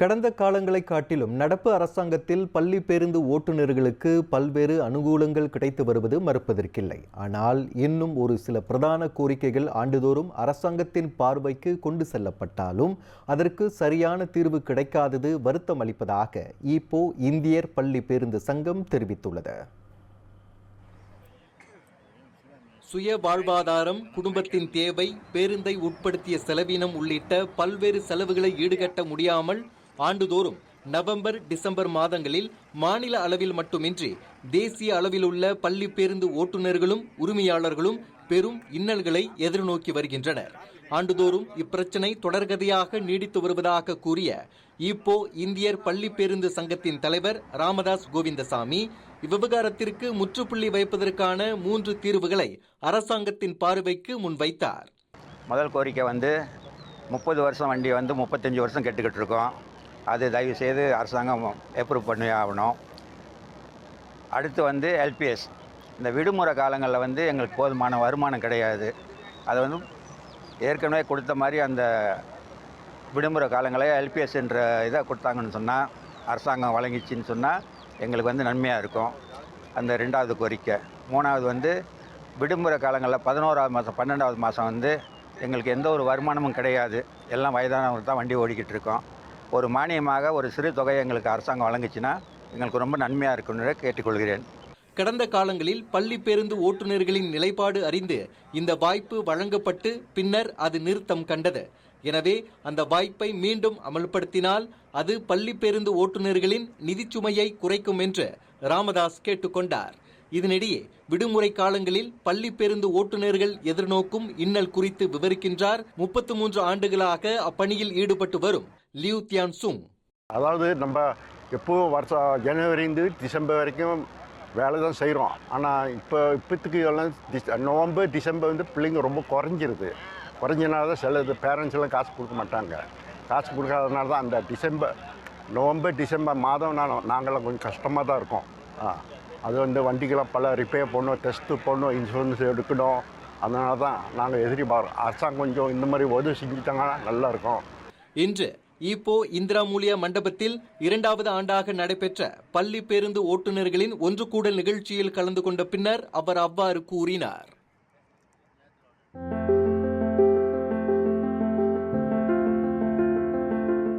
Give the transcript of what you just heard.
கடந்த காலங்களை காட்டிலும் நடப்பு அரசாங்கத்தில் பள்ளி பேருந்து ஓட்டுநர்களுக்கு பல்வேறு அனுகூலங்கள் கிடைத்து வருவது மறுப்பதற்கில்லை. ஆனால் இன்னும் ஒரு சில பிரதான கோரிக்கைகள் ஆண்டுதோறும் அரசாங்கத்தின் பார்வைக்கு கொண்டு செல்லப்பட்டாலும் அதற்கு சரியான தீர்வு கிடைக்காதது வருத்தம் அளிப்பதாக இப்போ இந்தியர் பள்ளி பேருந்து சங்கம் தெரிவித்துள்ளது. சுய வாழ்வாதாரம் குடும்பத்தின் தேவை பேருந்தை உட்படுத்திய செலவினம் உள்ளிட்ட பல்வேறு செலவுகளை ஈடுகட்ட முடியாமல் ஆண்டுதோறும் நவம்பர் டிசம்பர் மாதங்களில் மாநில அளவில் மட்டுமின்றி தேசிய அளவில் உள்ள பள்ளி பேருந்து ஓட்டுநர்களும் உரிமையாளர்களும் பெரும் இன்னல்களை எதிர்நோக்கி வருகின்றனர். ஆண்டுதோறும் இப்பிரச்சனை தொடர்கதையாக நீடித்து வருவதாக கூறிய இப்போ இந்தியர் பள்ளி பேருந்து சங்கத்தின் தலைவர் ராமதாஸ் கோவிந்தசாமி இவ்விவகாரத்திற்கு முற்றுப்புள்ளி வைப்பதற்கான மூன்று தீர்வுகளை அரசாங்கத்தின் பார்வைக்கு முன்வைத்தார். முதல் கோரிக்கை வந்து முப்பது வருஷம் வண்டி வந்து முப்பத்தஞ்சு வருஷம் கெட்டுக்கிட்டு இருக்கோம். அது தயவுசெய்து அரசாங்கம் அப்ரூவ் பண்ணி ஆகணும். அடுத்து வந்து எல்பிஎஸ் இந்த விடுமுறை காலங்களில் வந்து எங்களுக்கு போதுமான வருமானம் கிடையாது. அதை வந்து ஏற்கனவே கொடுத்த மாதிரி அந்த விடுமுறை காலங்களே எல்பிஎஸ் என்ற இதை கொடுத்தாங்கன்னு சொன்னால் அரசாங்கம் வழங்கிச்சின்னு சொன்னால் எங்களுக்கு வந்து நன்மையாக இருக்கும். அந்த ரெண்டாவது கோரிக்கை. மூணாவது வந்து விடுமுறை காலங்களில் பதினோராவது மாதம் பன்னெண்டாவது மாதம் வந்து எங்களுக்கு எந்த ஒரு வருமானமும் கிடையாது. எல்லாம் வயதானவங்க தான் வண்டி ஓடிக்கிட்டு இருக்கோம். ஒரு மானியமாக ஒரு சிறு தொகையை எங்களுக்கு அரசாங்கம் வழங்குச்சுன்னா எங்களுக்கு ரொம்ப நன்மையாக இருக்குன்னு கேட்டுக்கொள்கிறேன். கடந்த காலங்களில் பள்ளி பேருந்து ஓட்டுநர்களின் நிலைப்பாடு அறிந்து இந்த வாய்ப்பு வழங்கப்பட்டு பின்னர் அது நிறுத்தம் கண்டது. எனவே அந்த வாய்ப்பை மீண்டும் அமல்படுத்தினால் அது பள்ளி பேருந்து ஓட்டுநர்களின் நிதிச்சுமையை குறைக்கும் என்று ராமதாஸ் கேட்டுக்கொண்டார். இதனிடையே விடுமுறை காலங்களில் பள்ளி பேருந்து ஓட்டுநர்கள் எதிர்நோக்கும் இன்னல் குறித்து விவரிக்கின்றார். முப்பத்து மூன்று ஆண்டுகளாக அப்பணியில் ஈடுபட்டு வரும். லியூ தியான் சுங் அதாவது நம்ம எப்போவும் வருஷம் ஜனவரிந்து டிசம்பர் வரைக்கும் வேலை தான் செய்கிறோம் ஆனால் இப்போ இப்போத்துக்கு எல்லாம் டிஸ் நவம்பர் டிசம்பர் வந்து பிள்ளைங்க ரொம்ப குறைஞ்சிருது. குறைஞ்சனால தான் சில பேரண்ட்ஸ் எல்லாம் காசு கொடுக்க மாட்டாங்க. காசு கொடுக்காதனால தான் அந்த டிசம்பர் நவம்பர் டிசம்பர் மாதம் நான் நாங்களாம் கொஞ்சம் கஷ்டமாக தான் இருக்கோம். ஆ அது வந்து வண்டிக்கெல்லாம் பல ரிப்பேர் பண்ணணும் டெஸ்ட்டு பண்ணணும் இன்சூரன்ஸ் எடுக்கணும். அதனால தான் நாங்கள் எதிர்பார்க்குறோம் அரசாங்கம் கொஞ்சம் இந்த மாதிரி உதவி செஞ்சுட்டாங்கன்னா நல்லா இருக்கும். இன்று ஈப்போ இந்திரா மூலியா மண்டபத்தில் இரண்டாவது ஆண்டாக நடைபெற்ற பள்ளி பேருந்து ஓட்டுநர்களின் ஒன்று கூடல் நிகழ்ச்சியில் கலந்து கொண்ட பின்னர் அவர் அவ்வாறு கூறினார்.